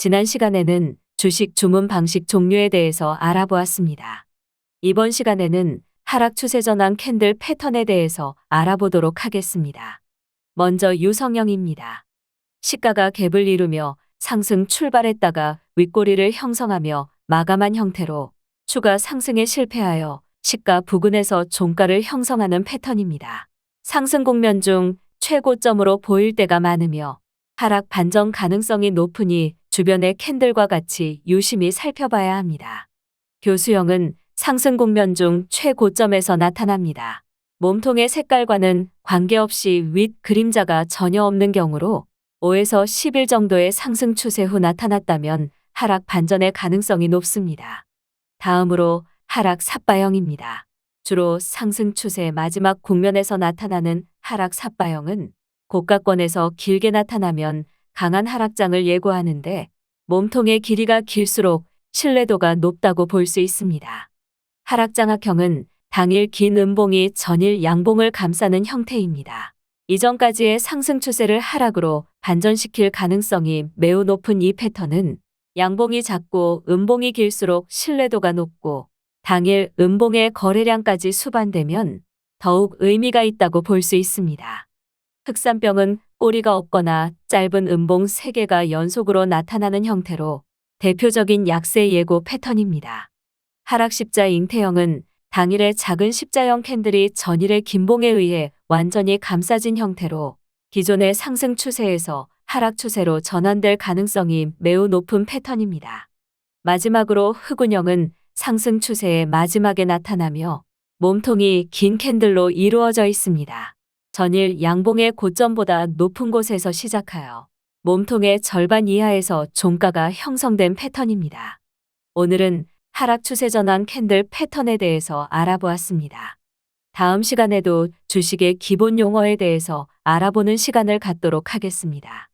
지난 시간에는 주식 주문 방식 종류에 대해서 알아보았습니다. 이번 시간에는 하락 추세 전환 캔들 패턴에 대해서 알아보도록 하겠습니다. 먼저 유성형입니다. 시가가 갭을 이루며 상승 출발했다가 윗꼬리를 형성하며 마감한 형태로 추가 상승에 실패하여 시가 부근에서 종가를 형성하는 패턴입니다. 상승 국면 중 최고점으로 보일 때가 많으며 하락 반전 가능성이 높으니 주변의 캔들과 같이 유심히 살펴봐야 합니다. 교수형은 상승 국면 중 최고점에서 나타납니다. 몸통의 색깔과는 관계없이 윗 그림자가 전혀 없는 경우로 5에서 10일 정도의 상승 추세 후 나타났다면 하락 반전의 가능성이 높습니다. 다음으로 하락 삿바형입니다. 주로 상승 추세 마지막 국면에서 나타나는 하락 삿바형은 고가권에서 길게 나타나면 강한 하락장을 예고하는데 몸통의 길이가 길수록 신뢰도가 높다고 볼 수 있습니다. 하락장악형은 당일 긴 음봉이 전일 양봉을 감싸는 형태입니다. 이전까지의 상승 추세를 하락으로 반전시킬 가능성이 매우 높은 이 패턴은 양봉이 작고 음봉이 길수록 신뢰도가 높고 당일 음봉의 거래량까지 수반되면 더욱 의미가 있다고 볼 수 있습니다. 흑산병은 꼬리가 없거나 짧은 음봉 3개가 연속으로 나타나는 형태로 대표적인 약세 예고 패턴입니다. 하락 십자 잉태형은 당일의 작은 십자형 캔들이 전일의 긴봉에 의해 완전히 감싸진 형태로 기존의 상승 추세에서 하락 추세로 전환될 가능성이 매우 높은 패턴입니다. 마지막으로 흑운형은 상승 추세의 마지막에 나타나며 몸통이 긴 캔들로 이루어져 있습니다. 전일 양봉의 고점보다 높은 곳에서 시작하여 몸통의 절반 이하에서 종가가 형성된 패턴입니다. 오늘은 하락 추세 전환 캔들 패턴에 대해서 알아보았습니다. 다음 시간에도 주식의 기본 용어에 대해서 알아보는 시간을 갖도록 하겠습니다.